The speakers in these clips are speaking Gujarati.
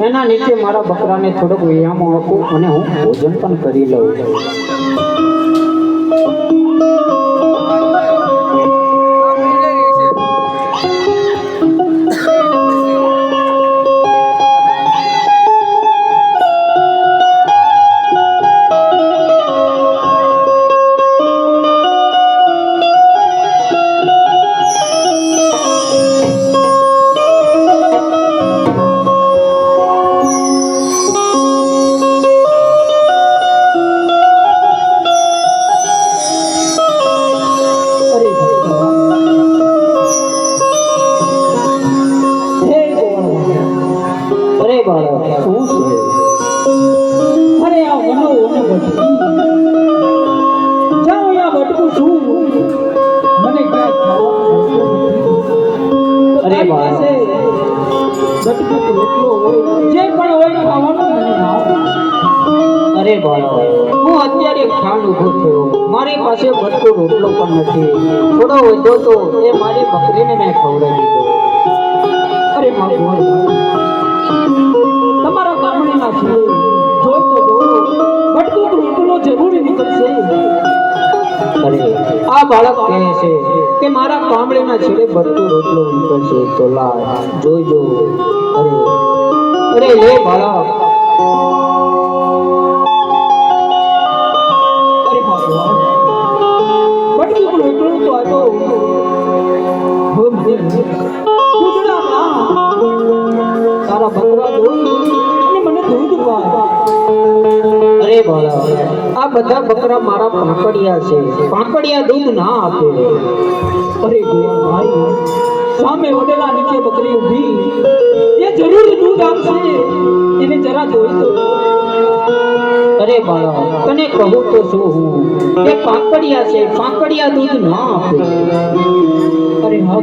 એના નીચે મારા બકરાને થોડોક વ્યાયામ આપું અને હું ભોજન પણ કરી લઉં. પાસે બટકો રોટલો પણ નથી. થોડો વધ્યો તો એ મારી બકરીને મેં ખવડાવી અરે મારો તમારા ગામડીના છે. જોતો તો ભટકો રોટલો જરૂરી નીકળશે. આ બાળક કહે છે કે મારા કામળીના છેડે બટકું, રોટલો નીકળશે. તો લા જોઈજો અરે અરે લે બાળક. તારા બકરા અને મને દૂધ પાય અરે બાળક આ બધા બકરા મારા પાંકડિયા છે. પાંકડિયા દૂધ ના આપે. અરે ભાઈ, સામે વડેલા નીચે બકરી ઊભી. એ જરૂર દૂધ આપશે. એને જરા જોઈ તો. અરે બાળક તને કહું તો શું હું? એ પાંપડિયા છે પાંકડિયા દૂધ ના આપે. અરે હા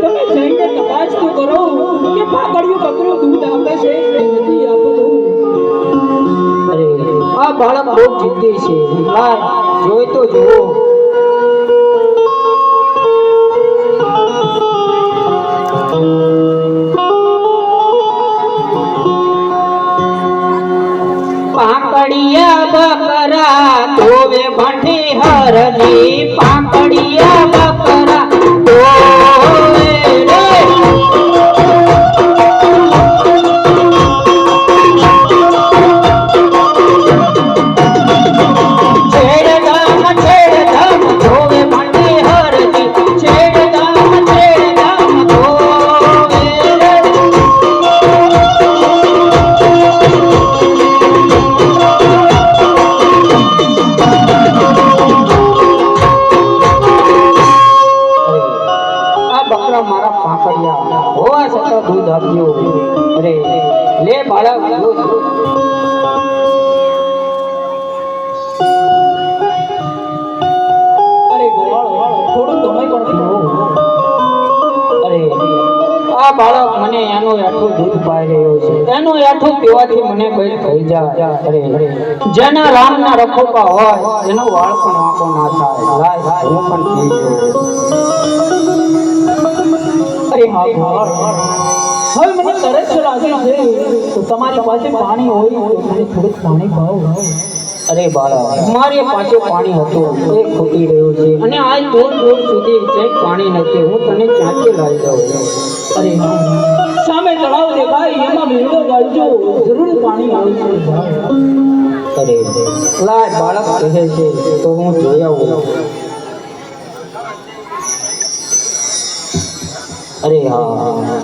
તમે જઈને તપાસ તો કરો કે પાકડિયું બકરો દૂધ આપે છે અરે આ બાળક બહુ જિદ્દી છે. લાય જોઈ તો જુઓ. પાંકડિયા બકરા ધોવે ભઠી હરની પાંકડિયા બકરા. આ બાળક મને એનો આઠું દૂધ પાઈ રહ્યો છે. એનો આઠું પીવાથી મને કોઈ થઈ જાય. અરે જેના રામના રખોપા હોય, એનો વાળ પણ વાંકો ના થાય. લાય, હું પણ પી ગયો હવે મને તરસ લાગે છે તો તમારી પાસે પાણી હોય તો મને થોડુંક પાણી પાઓ. અરે બાળક મારી પાસે પાણી હતું એ ખૂટી રહ્યું છે. અને આ દૂર દૂર સુધી ક્યાંય પાણી નથી હું તને ક્યાંથી લાવી દઉં? અરે સામે તળાવ દેખાય એમાં મેળો ગાળજો જરૂર પાણી આવશે અરે લાય બાળક કહે છે તો હું જોઈ આવું. અરે હા.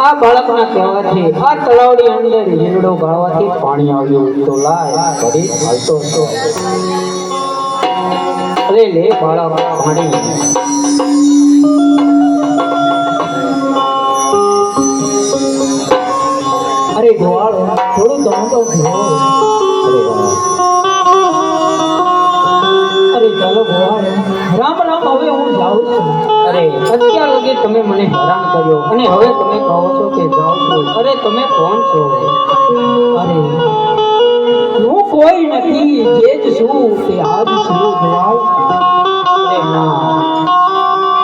આ બાળકના કહેવાથી, આ તળાવની અંદર હીરડો ગાળવાથી પાણી આવ્યું. તો લાય ફરી હાલતો. હતો અરે લે બાળક પાણી અને હવે તમે કહો છો કે જાઓ છો. અરે, તમે કોણ છો? અરે, હું કોઈ નથી, જે જ છું કે આજ છું જાઓ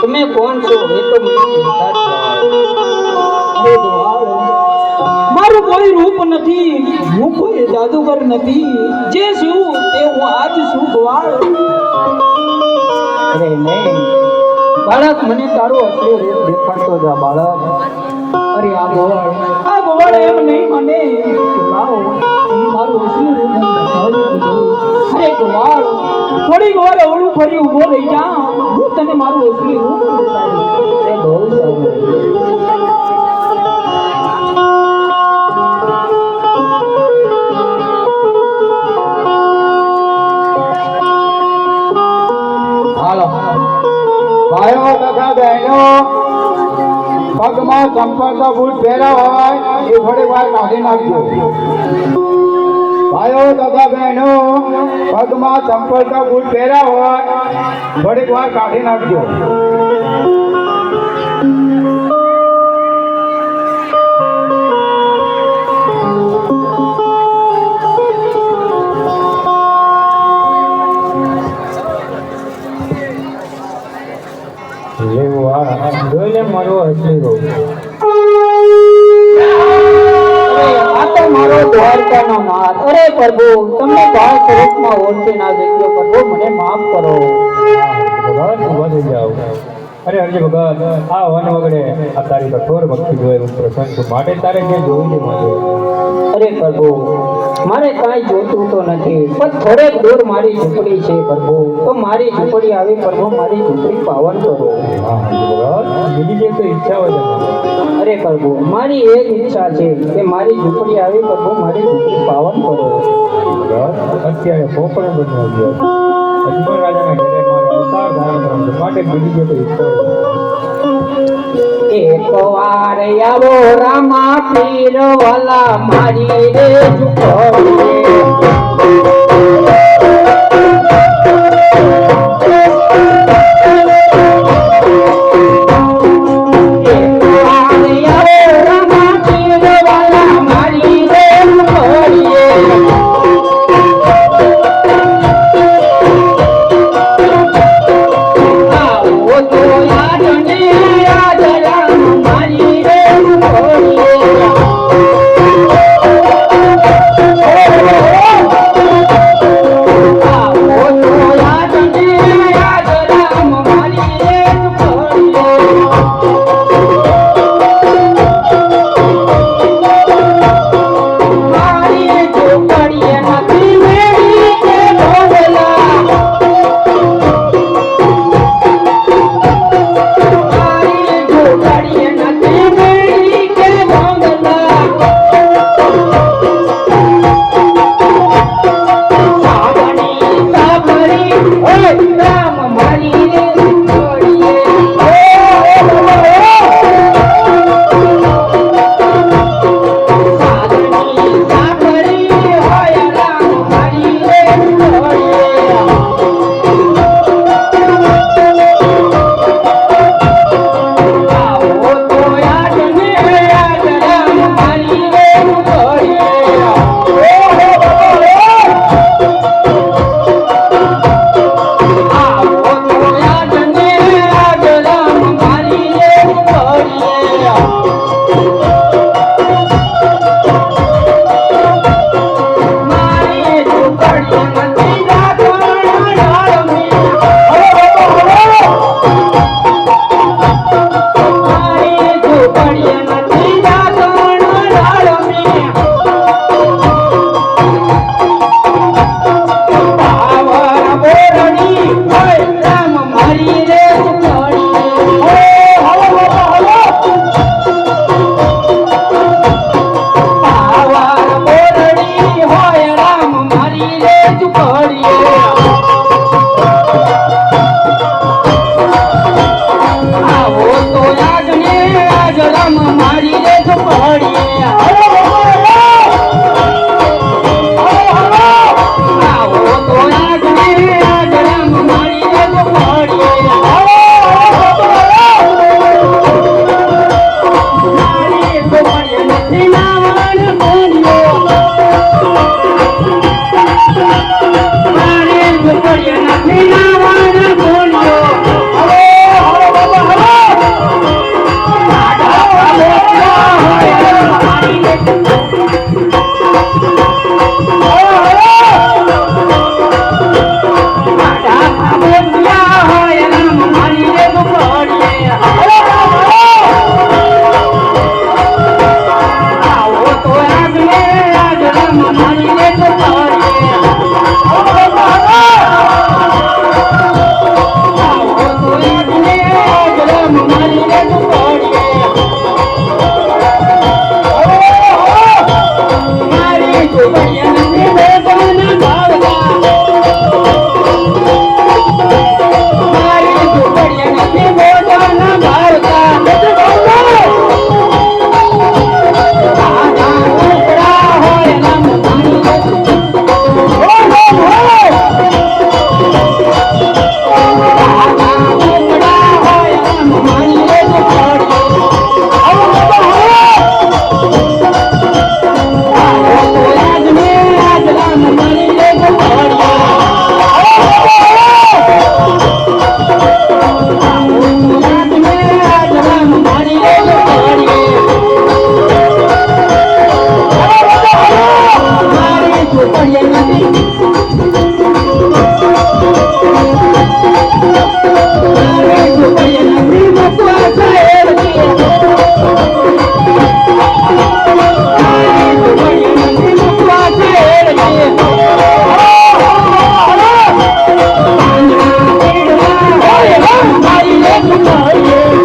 તમે કોણ છો? એ તો મને ચિંતા જ મારું કોઈ રૂપ નથી, હું કોઈ જાદુગર નથી, જે છું, તે હું આજ છું ગવાળ અરે, નહીં. બાળક, મને તારો અસલી રૂપ દેખાડતો જા બાળક. અરે આ ગોવાળ આ ગોવાળ એમ નહીં મને. લાવો મારું અસલી રૂપ અરે ગોવાળ, થોડી વાર અવળું ફરી ઊભો રહી જા. હું તને મારું અસલી રૂપ બતાવીશ. પગમાં બૂટ પહેરા હોય એ થોડી વાર કાઢી નાખજો. ભાઈઓ તથા બહેનો, પગમાં સંપર્ક બૂટ પહેરા હોય, થોડીક વાર કાઢી નાખજો. લેવું આ જોઈ લે, મારો અસલી રૂપ દ્વારકાનો નાથ અરે પ્રભુ તમને બાળ સ્વરૂપમાં ઓળખી ના શક્યો પ્રભુ મને માફ કરો. ભગવાન ઊભા થઈ જાઓ. અરે હરજી ભગવાન આ વન વગડે આ તારી કઠોર ભક્તિ જોઈ હું પ્રસન્ન છું. માટે તારે જે જોઈ લે મારે? અરે પ્રભુ મારે કાંઈ જોતું તો નથી પણ થોડેક દૂર મારી ઝૂંપડી છે પ્રભુ. તો મારી ઝૂંપડી આવી પ્રભુ મારી ઝૂંપડી પાવન કરો. બીજી જે તો ઈચ્છા હોય તમારી અરે મારી એ જ ઈચ્છા છે કે મારી ઝૂંપડી આવી પ્રભુ મારી ઝૂંપડી પાવન કરો. અત્યારે પોપણ બનવા ગયો. અજમલ રાજાના ઘરે મારે અવતાર ધારણ કરવાનું માટે બીજી જે કોઈ ઈચ્છા એક વાર આવો રામા પીરવાલા મારી રે ઝૂંપડીએ. Lord.